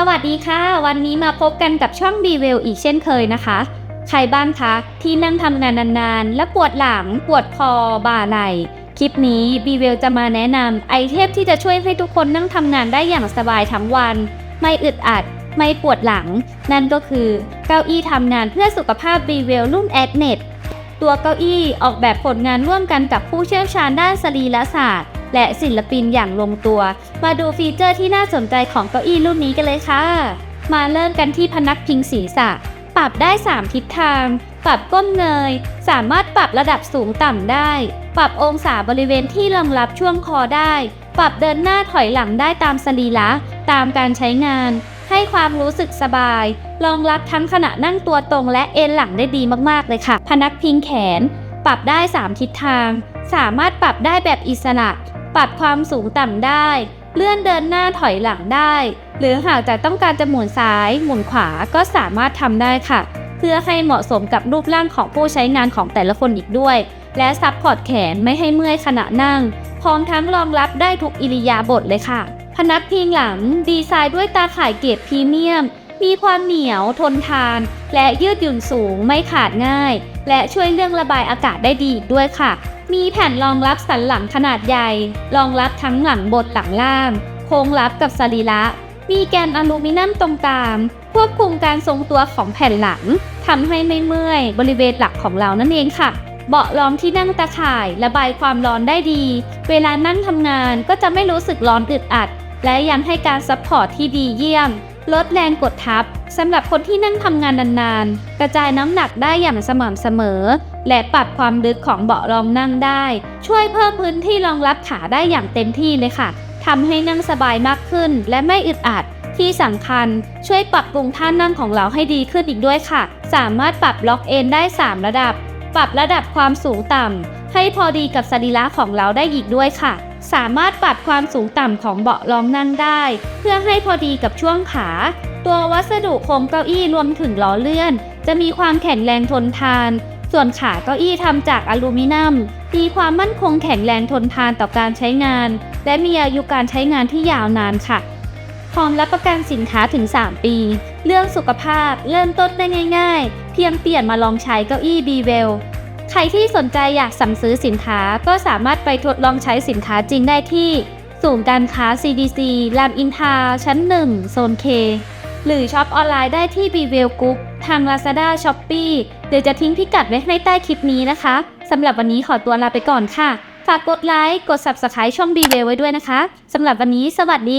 สวัสดีค่ะ วันนี้มาพบกันกับช่อง b ีเวลอีกเช่นเคยนะคะ ใครบ้างคะ ที่นั่งทำงานนานๆ และปวดหลังปวดคอบ่าไหล่คลิปนี้ b ีเวลจะมาแนะนำไอเทมที่จะช่วยให้ทุกคนนั่งทำงานได้อย่างสบายทั้งวัน ไม่อึดอัด ไม่ปวดหลัง นั่นก็คือเก้าอี้ทำงานเพื่อสุขภาพ b ีเวลรุ่น a d n e t ตัวเก้าอี้ออกแบบผลงานร่วมกันกับผู้เชี่ยวชาญด้านสรีรศาสตร์ และศิลปินอย่างลงตัว มาดูฟีเจอร์ที่น่าสนใจของเก้าอี้รุ่นนี้กันเลยค่ะ มาเริ่มกันที่พนักพิงศีรษะ ปรับได้ 3 ทิศทาง ปรับก้มเงย สามารถปรับระดับสูงต่ำได้ ปรับองศาบริเวณที่รองรับช่วงคอได้ ปรับเดินหน้าถอยหลังได้ตามสรีระตามการใช้งาน ให้ความรู้สึกสบายรองรับทั้งขณะนั่งตัวตรงและเอนหลังได้ดีมากๆเลยค่ะ พนักพิงแขน ปรับได้ 3 ทิศทาง สามารถปรับได้แบบอิสระ ปรับความสูงต่ำได้ เลื่อนเดินหน้าถอยหลังได้ หรือหากจะต้องการจะหมุนซ้าย หมุนขวาก็สามารถทำได้ค่ะ เพื่อให้เหมาะสมกับรูปร่างของผู้ใช้งานของแต่ละคนอีกด้วย และซับพอร์ตแขนไม่ให้เมื่อยขณะนั่ง พร้อมทั้งรองรับได้ทุกอิริยาบถเลยค่ะ พนักพิงหลังดีไซน์ด้วยตาข่ายเกรดพรีเมียมมีความเหนียวทนทาน และยืดหยุ่นสูงไม่ขาดง่าย และช่วยเรื่องระบายอากาศได้ดีอีกด้วยค่ะ มีแผ่นรองรับสันหลังขนาดใหญ่ รองรับทั้งหลังบนหลังล่าง โค้งรับกับสรีระ มีแกนอลูมิเนียมตรงกลางควบคุมการทรงตัวของแผ่นหลังทำให้ไม่เมื่อยบริเวณหลักของเรานั่นเองค่ะ เบาะรองที่นั่งตะข่ายระบายความร้อนได้ดี เวลานั่งทำงานก็จะไม่รู้สึกร้อนอึดอัด และยังให้การซัพพอร์ตที่ดีเยี่ยม ลดแรงกดทับ สำหรับคนที่นั่งทำงานนานๆ กระจายน้ำหนักได้อย่างสม่ำเสมอ และปรับความลึกของเบาะรองนั่งได้ ช่วยเพิ่มพื้นที่รองรับขาได้อย่างเต็มที่เลยค่ะทำให้นั่งสบายมากขึ้น และไม่อึดอัดที่สำคัญช่วยปรับปรุงท่านั่งของเราให้ดีขึ้นอีกด้วยค่ะ สามารถปรับล็อกเอนได้ 3 ระดับ ปรับระดับความสูงต่ำให้พอดีกับสรีระของเราได้อีกด้วยค่ะ สามารถปรับความสูงต่ำของเบาะรองนั่งได้ เพื่อให้พอดีกับช่วงขา ตัววัสดุโครงเก้าอี้รวมถึงล้อเลื่อน จะมีความแข็งแรงทนทาน ส่วนขาเก้าอี้ทำจากอลูมิเนียม มีความมั่นคงแข็งแรงทนทานต่อการใช้งาน และมีอายุการใช้งานที่ยาวนานค่ะพร้อมรับประกันสินค้าถึง 3 ปี เรื่องสุขภาพเริ่มต้นได้ง่าย ๆ เพียงเปลี่ยนมาลองใช้เก้าอี้ b ีเวลใครที่สนใจอยากสั่งซื้อสินค้าก็สามารถไปทดลองใช้สินค้าจริงได้ที่ ศูนย์การค้า CDC รามอินทราชั้น 1 โซน K หรือช็อปออนไลน์ได้ที่ b ีเวลกรุ๊ปทาง Lazada Shopee เดี๋ยวจะทิ้งพิกัดไว้ในใต้คลิปนี้นะคะสำหรับวันนี้ขอตัวลาไปก่อนค่ะ ฝากกดไลค์ กด Subscribe ช่อง b ีเวลไว้ด้วยนะคะสำหรับวันนี้สวัสดี